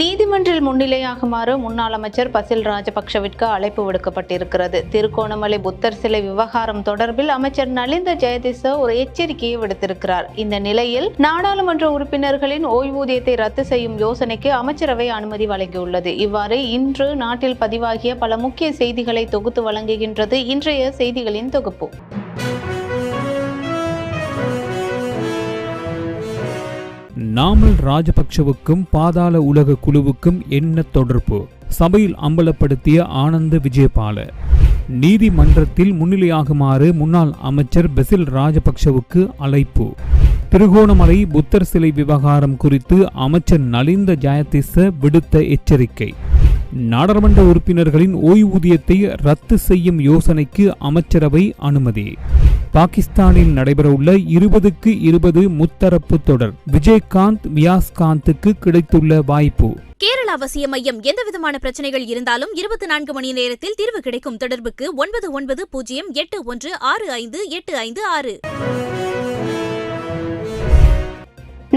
நீதிமன்றில் முன்னிலையாகுமாறு முன்னாள் அமைச்சர் பசில் ராஜபக்ஷவிற்கு அழைப்பு விடுக்கப்பட்டிருக்கிறது. திருகோணமலை புத்தர் சிலை விவகாரம் தொடர்பில் அமைச்சர் நலிந்த ஜெயதிச ஒரு எச்சரிக்கையை விடுத்திருக்கிறார். இந்த நிலையில் நாடாளுமன்ற உறுப்பினர்களின் ஓய்வூதியத்தை ரத்து செய்யும் யோசனைக்கு அமைச்சரவை அனுமதி வழங்கியுள்ளது. இவ்வாறு இன்று நாட்டில் பதிவாகிய பல முக்கிய செய்திகளை தொகுத்து வழங்குகின்றது இன்றைய செய்திகளின் தொகுப்பு. நாமல் ராஜபக்ஷவுக்கும் பாதாள உலக குழுவுக்கும் என்ன தொடர்பு? சபையில் அம்பலப்படுத்திய ஆனந்த விஜயபால. நீதிமன்றத்தில் முன்னிலையாகுமாறு முன்னாள் அமைச்சர் பெசில் ராஜபக்ஷவுக்கு அழைப்பு. திருகோணமலை புத்தர் சிலை விவகாரம் குறித்து அமைச்சர் நலிந்த ஜெயதிச விடுத்த எச்சரிக்கை. நாடாளுமன்ற உறுப்பினர்களின் ஓய்வூதியத்தை ரத்து செய்யும் யோசனைக்கு அமைச்சரவை அனுமதி. பாகிஸ்தானில் நடைபெறவுள்ள இருபதுக்கு இருபது முத்தரப்பு தொடர். விஜயகாந்த் வியாஸ்காந்துக்கு கிடைத்துள்ள வாய்ப்பு. கேரள அவசிய மையம் எந்தவிதமான பிரச்சனைகள் இருந்தாலும் இருபத்தி நான்கு மணி நேரத்தில் தீர்வு கிடைக்கும் தொடர்புக்கு ஒன்பது ஒன்பது பூஜ்ஜியம் எட்டு ஒன்று ஆறு ஐந்து எட்டு ஐந்து ஆறு.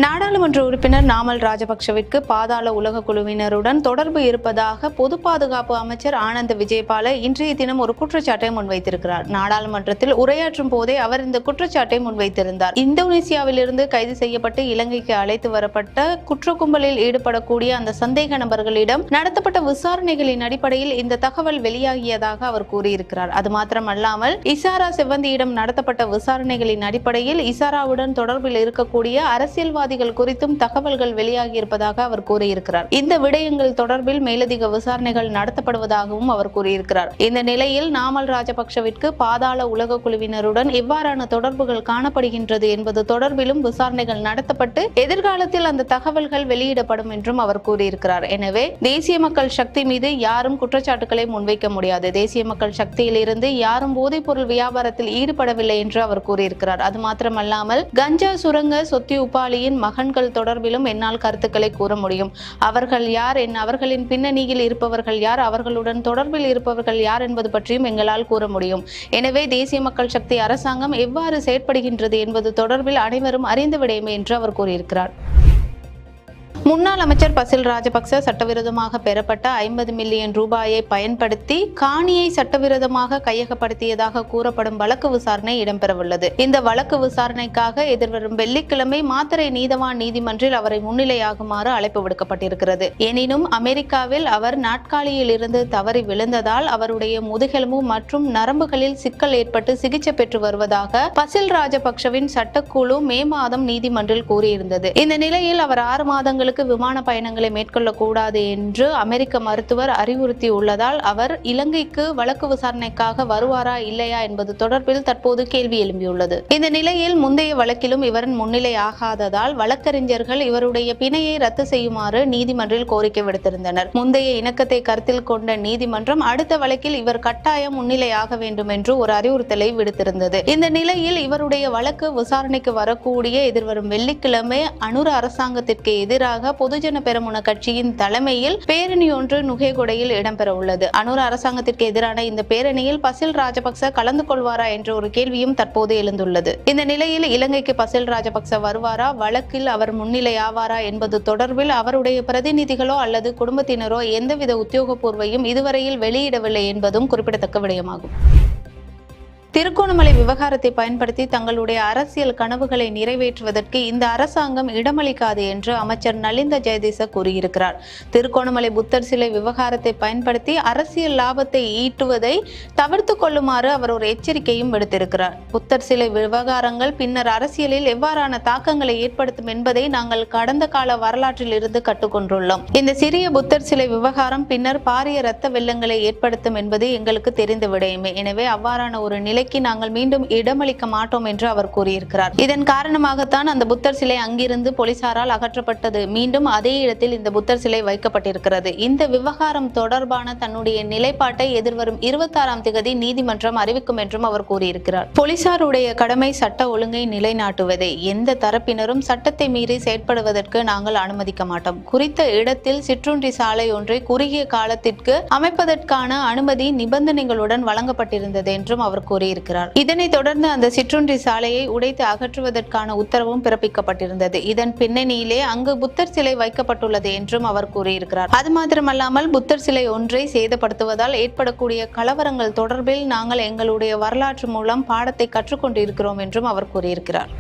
நாடாளுமன்ற உறுப்பினர் நாமல் ராஜபக்ஷவிற்கு பாதாள உலக குழுவினருடன் தொடர்பு இருப்பதாக பொது பாதுகாப்பு அமைச்சர் ஆனந்த் விஜயபால இன்றைய தினம் ஒரு குற்றச்சாட்டை முன்வைத்திருக்கிறார். நாடாளுமன்றத்தில் உரையாற்றும் போதே அவர் இந்த குற்றச்சாட்டை முன்வைத்திருந்தார். இந்தோனேசியாவிலிருந்து கைது செய்யப்பட்டு இலங்கைக்கு அழைத்து வரப்பட்ட குற்ற கும்பலில் ஈடுபடக்கூடிய அந்த சந்தேக நபர்களிடம் நடத்தப்பட்ட விசாரணைகளின் அடிப்படையில் இந்த தகவல் வெளியாகியதாக அவர் கூறியிருக்கிறார். அது மாத்திரமல்லாமல் இசாரா செவ்வந்தியிடம் நடத்தப்பட்ட விசாரணைகளின் அடிப்படையில் இசாராவுடன் தொடர்பில் இருக்கக்கூடிய தீவிரவாதிகள் குறித்தும் தகவல்கள் வெளியாகி இருப்பதாக அவர் கூறியிருக்கிறார். இந்த விடயங்கள் தொடர்பில் மேலதிக விசாரணைகள் நடத்தப்படுவதாகவும் அவர் கூறியிருக்கிறார். இந்த நிலையில் நாமல் ராஜபக்ஷவிற்கு பாதாள உலக குழுவினருடன் இவ்வாறான தொடர்புகள் காணப்படுகின்றது என்பது தொடர்பிலும் விசாரணைகள் நடத்தப்பட்டு எதிர்காலத்தில் அந்த தகவல்கள் வெளியிடப்படும் என்றும் அவர் கூறியிருக்கிறார். எனவே தேசிய மக்கள் சக்தி மீது யாரும் குற்றச்சாட்டுகளை முன்வைக்க முடியாது. தேசிய மக்கள் சக்தியில் இருந்து யாரும் போதைப்பொருள் வியாபாரத்தில் ஈடுபடவில்லை என்று அவர் கூறியிருக்கிறார். அது மாத்திரமல்லாமல் கஞ்சா சுரங்க சொத்தி உபாலியின் மகன்கள் தொடர்பிலும் என்னால் கருத்துக்களை கூற முடியும். அவர்கள் யார்? என் அவர்களின் பின்னணியில் இருப்பவர்கள் யார்? அவர்களுடன் தொடர்பில் இருப்பவர்கள் யார் என்பது பற்றியும் எங்களால் கூற முடியும். எனவே தேசிய மக்கள் சக்தி அரசாங்கம் எவ்வாறு செயற்படுகின்றது என்பது தொடர்பில் அனைவரும் அறிந்து விடையுமே என்று அவர் கூறியிருக்கிறார். முன்னாள் அமைச்சர் பசில் ராஜபக்ச சட்டவிரோதமாக பெறப்பட்ட ஐம்பது மில்லியன் ரூபாயை பயன்படுத்தி காணியை சட்டவிரோதமாக கையகப்படுத்தியதாக கூறப்படும் வழக்கு விசாரணை இடம்பெறவுள்ளது. இந்த வழக்கு விசாரணைக்காக எதிர்வரும் வெள்ளிக்கிழமை மாத்திரை நீதவான் நீதிமன்றில் அவரை முன்னிலையாகுமாறு அழைப்பு விடுக்கப்பட்டிருக்கிறது. எனினும் அமெரிக்காவில் அவர் நாட்காலியில் இருந்து தவறி விழுந்ததால் அவருடைய முதுகெலும்பு மற்றும் நரம்புகளில் சிக்கல் ஏற்பட்டு சிகிச்சை பெற்று வருவதாக பசில் ராஜபக்சவின் சட்டக்குழு மே மாதம் நீதிமன்றில் கூறியிருந்தது. இந்த நிலையில் அவர் ஆறு மாதங்களுக்கு விமான பயணங்களை மேற்கொள்ளக்கூடாது என்று அமெரிக்க மருத்துவர் அறிவுறுத்தியுள்ளதால் அவர் இலங்கைக்கு வழக்கு விசாரணைக்காக வருவாரா இல்லையா என்பது தொடர்பில் தற்போது கேள்வி எழும்பியுள்ளது. இந்த நிலையில் முந்தைய வழக்கிலும் இவரின் முன்னிலை ஆகாததால் வழக்கறிஞர்கள் இவருடைய பிணையை ரத்து செய்யுமாறு நீதிமன்றில் கோரிக்கை விடுத்திருந்தனர். முந்தைய இணக்கத்தை கருத்தில் கொண்ட நீதிமன்றம் அடுத்த வழக்கில் இவர் கட்டாயம் முன்னிலையாக வேண்டும் என்று ஒரு அறிவுறுத்தலை விடுத்திருந்தது. இந்த நிலையில் இவருடைய வழக்கு விசாரணைக்கு வரக்கூடிய எதிர்வரும் வெள்ளிக்கிழமை அனுர அரசாங்கத்திற்கு எதிராக பொதுஜன பெரமுன கட்சியின் தலைமையில் பேரணி ஒன்று நுகேகொடையில் இடம்பெற உள்ளது. அனூர் அரசாங்கத்திற்கு எதிரான இந்த பேரணியில் பசில் ராஜபக்ச கலந்து கொள்வாரா என்ற ஒரு கேள்வியும் தற்போது எழுந்துள்ளது. இந்த நிலையில் இலங்கைக்கு பசில் ராஜபக்ச வருவாரா? வழக்கில் அவர் முன்னிலையாவாரா என்பது தொடர்பில் அவருடைய பிரதிநிதிகளோ அல்லது குடும்பத்தினரோ எந்தவித உத்தியோகபூர்வையும் இதுவரையில் வெளியிடவில்லை என்பதும் குறிப்பிடத்தக்க விடயமாகும். திருகோணமலை விவகாரத்தை பயன்படுத்தி தங்களுடைய அரசியல் கனவுகளை நிறைவேற்றுவதற்கு இந்த அரசாங்கம் இடமளிக்காது என்று அமைச்சர் நலிந்த ஜெயதீச கூறியிருக்கிறார். திருகோணமலை புத்தர் சிலை விவகாரத்தை பயன்படுத்தி அரசியல் லாபத்தை ஈட்டுவதை தவிர்த்து கொள்ளுமாறு அவர் ஒரு எச்சரிக்கையும் விடுத்திருக்கிறார். புத்தர் சிலை விவகாரங்கள் பின்னர் அரசியலில் எவ்வாறான தாக்கங்களை ஏற்படுத்தும் என்பதை நாங்கள் கடந்த கால வரலாற்றில் இருந்து கற்றுக்கொண்டுள்ளோம். இந்த சிறிய புத்தர் சிலை விவகாரம் பின்னர் பாரிய இரத்த வெள்ளங்களை ஏற்படுத்தும் என்பது எங்களுக்கு தெரிந்த விடயமே. எனவே அவ்வாறான ஒரு நிலை சிலைக்கு நாங்கள் மீண்டும் இடமளிக்க மாட்டோம் என்று அவர் கூறியிருக்கிறார். இதன் காரணமாகத்தான் அந்த புத்தர் சிலை அங்கிருந்து போலீசாரால் அகற்றப்பட்டது. மீண்டும் அதே இடத்தில் இந்த புத்தர் சிலை வைக்கப்பட்டிருக்கிறது. இந்த விவகாரம் தொடர்பான தன்னுடைய நிலைப்பாட்டை எதிர்வரும் இருபத்தாறாம் திகதி நீதிமன்றம் அறிவிக்கும் என்றும் அவர் கூறியிருக்கிறார். போலீசாருடைய கடமை சட்ட ஒழுங்கை நிலைநாட்டுவதே. எந்த தரப்பினரும் சட்டத்தை மீறி செயற்படுவதற்கு நாங்கள் அனுமதிக்க மாட்டோம். குறித்த இடத்தில் சிற்றுண்டி சாலை ஒன்றை குறுகிய காலத்திற்கு அமைப்பதற்கான அனுமதி நிபந்தனைகளுடன் வழங்கப்பட்டிருந்தது என்றும் அவர் கூறியிருக்கிறார். கூறியிருக்கிறார் இதனைத் தொடர்ந்து அந்த சிற்றுண்டி சாலையை உடைத்து அகற்றுவதற்கான உத்தரவும் பிறப்பிக்கப்பட்டிருந்தது. இதன் பின்னணியிலே அங்கு புத்தர் சிலை வைக்கப்பட்டுள்ளது என்றும் அவர் கூறியிருக்கிறார். அது மாத்திரமல்லாமல் புத்தர் சிலை ஒன்றை சேதப்படுத்துவதால் ஏற்படக்கூடிய கலவரங்கள் தொடர்பில் நாங்கள் எங்களுடைய வரலாற்று மூலம் பாடத்தை கற்றுக்கொண்டிருக்கிறோம் என்றும் அவர் கூறியிருக்கிறார்.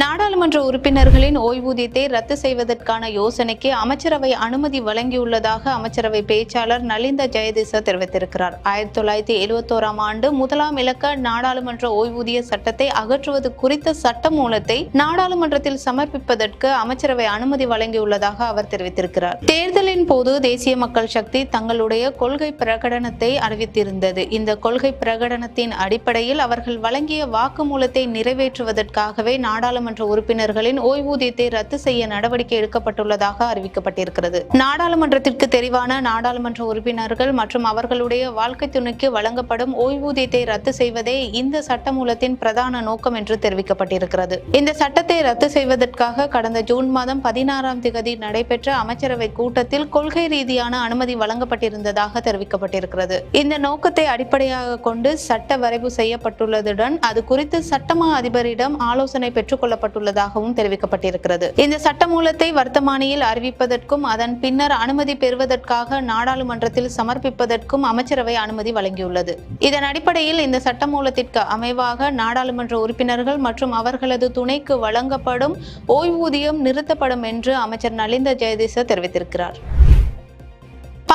நாடாளுமன்ற உறுப்பினர்களின் ஓய்வூதியத்தை ரத்து செய்வதற்கான யோசனைக்கு அமைச்சரவை அனுமதி வழங்கியுள்ளதாக அமைச்சரவை பேச்சாளர் நலிந்த ஜெயதிச தெரிவித்திருக்கிறார். ஆயிரத்தி தொள்ளாயிரத்தி எழுபத்தோராம் ஆண்டு முதலாம் இலக்க நாடாளுமன்ற ஓய்வூதிய சட்டத்தை அகற்றுவது குறித்த சட்ட மூலத்தை நாடாளுமன்றத்தில் சமர்ப்பிப்பதற்கு அமைச்சரவை அனுமதி வழங்கியுள்ளதாக அவர் தெரிவித்திருக்கிறார். தேர்தலின் போது தேசிய மக்கள் சக்தி தங்களுடைய கொள்கை பிரகடனத்தை அறிவித்திருந்தது. இந்த கொள்கை பிரகடனத்தின் அடிப்படையில் அவர்கள் வழங்கிய வாக்குமூலத்தை நிறைவேற்றுவதற்காகவே நாடாளுமன்ற உறுப்பினர்களின் ஓய்வூதியத்தை ரத்து செய்ய நடவடிக்கை எடுக்கப்பட்டுள்ளதாக அறிவிக்கப்பட்டிருக்கிறது. நாடாளுமன்றத்திற்கு தெரிவான நாடாளுமன்ற உறுப்பினர்கள் மற்றும் அவர்களுடைய வாழ்க்கை துணைக்கு வழங்கப்படும் ஓய்வூதியத்தை ரத்து செய்வதே இந்த சட்டமூலத்தின் பிரதான நோக்கம் என்று தெரிவிக்கப்பட்டிருக்கிறது. இந்த சட்டத்தை ரத்து செய்வதற்காக கடந்த ஜூன் மாதம் பதினாறாம் திகதி நடைபெற்ற அமைச்சரவை கூட்டத்தில் கொள்கை ரீதியான அனுமதி வழங்கப்பட்டிருந்ததாக தெரிவிக்கப்பட்டிருக்கிறது. இந்த நோக்கத்தை அடிப்படையாக கொண்டு சட்ட வரைவு செய்யப்பட்டுள்ளதுடன் அது குறித்து சட்டமா அதிபரிடம் ஆலோசனை பெற்றுக் கொள்ளப்பட்டுள்ளதாகவும் தெரிவிக்கப்பட்டிருக்கிறது. இந்த சட்டமூலத்தை வர்த்தமானியில் அறிவிப்பதற்கும் அதன் பின்னர் அனுமதி பெறுவதற்காக நாடாளுமன்றத்தில் சமர்ப்பிப்பதற்கும் அமைச்சரவை அனுமதி வழங்கியுள்ளது. இதன் அடிப்படையில் இந்த சட்டமூலத்திற்கு அமைவாக நாடாளுமன்ற உறுப்பினர்கள் மற்றும் அவர்களது துணைக்கு வழங்கப்படும் ஓய்வூதியம் நிறுத்தப்படும் என்று அமைச்சர் நலிந்த ஜெயதீச தெரிவித்திருக்கிறார்.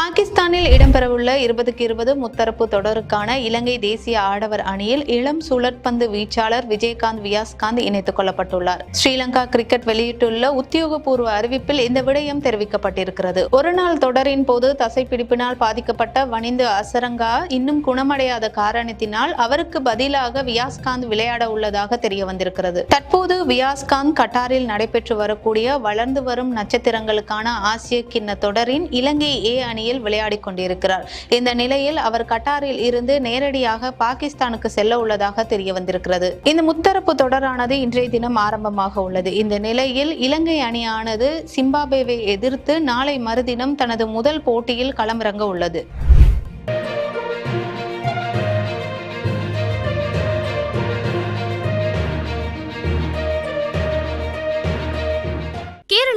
பாகிஸ்தானில் இடம்பெறவுள்ள இருபதுக்கு இருபது முத்தரப்பு தொடருக்கான இலங்கை தேசிய ஆடவர் அணியில் இளம் சுழற்பந்து வீச்சாளர் விஜயகாந்த் வியாஸ்காந்த் இணைத்துக் கொள்ளப்பட்டுள்ளார். ஸ்ரீலங்கா கிரிக்கெட் வெளியிட்டுள்ள உத்தியோகபூர்வ அறிவிப்பில் இந்த விடயம் தெரிவிக்கப்பட்டிருக்கிறது. ஒருநாள் தொடரின் போது தசைப்பிடிப்பினால் பாதிக்கப்பட்ட வனிந்து அசரங்கா இன்னும் குணமடையாத காரணத்தினால் அவருக்கு பதிலாக வியாஸ்காந்த் விளையாட உள்ளதாக தெரிய வந்திருக்கிறது தற்போது வியாஸ்காந்த் கட்டாரில் நடைபெற்று வரக்கூடிய வளர்ந்து வரும் நட்சத்திரங்களுக்கான ஆசிய கிண்ண தொடரின் இலங்கை ஏ அணியில் விளையாடிக் கொண்டிருக்கிறார். இந்த நிலையில் அவர் கட்டாரில் இருந்து நேரடியாக பாகிஸ்தானுக்கு செல்ல உள்ளதாக தெரிய வந்திருக்கிறது. இந்த முத்தரப்பு தொடரானது இன்றைய தினம் ஆரம்பமாக உள்ளது. இந்த நிலையில் இலங்கை அணியானது சிம்பாப்வேவை எதிர்த்து நாளை மறுதினம் தனது முதல் போட்டியில் களமிறங்க உள்ளது.